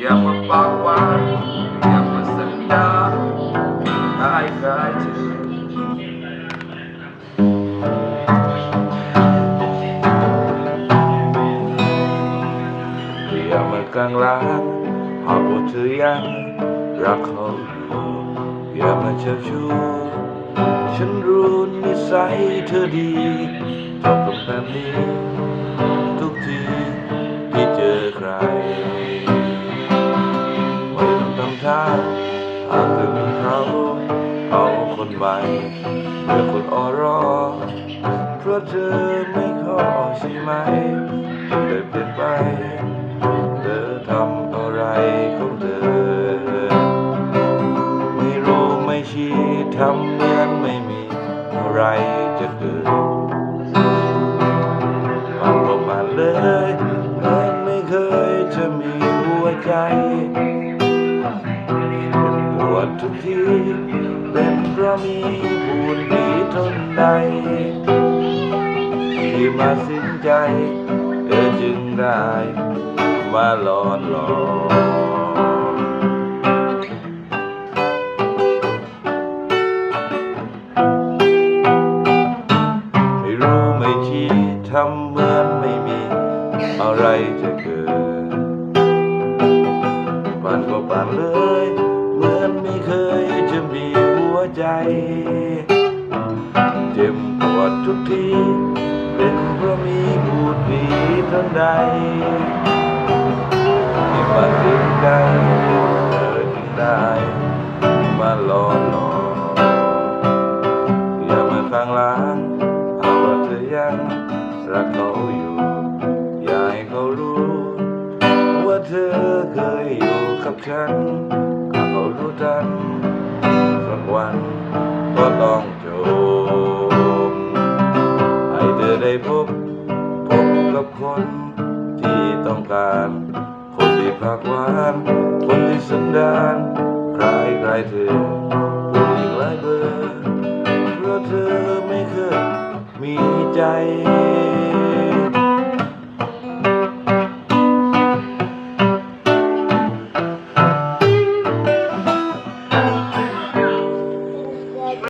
อย่ามาปากหวานอย่ามาสัญญาคล้ายคล้ายเธอย่ามากลางล้งหากว่าเธอยังรักเขาอยู่อย่ามาเชิญชูฉันรู้นิสัยเธอดีชอบตรงแบบนี้ ทุกทีที่เจอใคร ค่าหากเธอมีเขาเอาคนใหม่เมื่อคนออรอเพราะเธอไม่ขอใช่ไหมเลยเปลี่ยนไปเธอทำอะไรของเธอ ไม่รู้ไม่ชี้ทำเหมือนไม่มีอะไรจะเกิด ดทุกที เป็นเพราะมีบุญดีทนใด ที่มาสิ้นใจเธอจึงได้มาหลอนหลอนไม่รู้ไม่ชี้ทำเหมือนไม่มีอะไรจะเกิดปานก็ปานเลย ไม่เคยจะมีหัวใจ เจ็บปวดทุกที เป็นเพราะมีบูดบีทันใดที่มาถึงใจเธอจึงได้มาหลอกหลอกอย่ามาข้างหล้างเอาว่าเธอยังรักเขาอยู่ อย่าให้เขารู้ ว่าเธอเคยอยู่กับฉัน เขารู้ทันสักวันก็ต้องจบให้เธอได้พบ พบกับคนที่ต้องการ คนที่ภาคหวานคนที่สันดานคล้ายคล้ายเธอผู้หญิงหลายเบอร์เพราะเธอไม่เคยมีใจ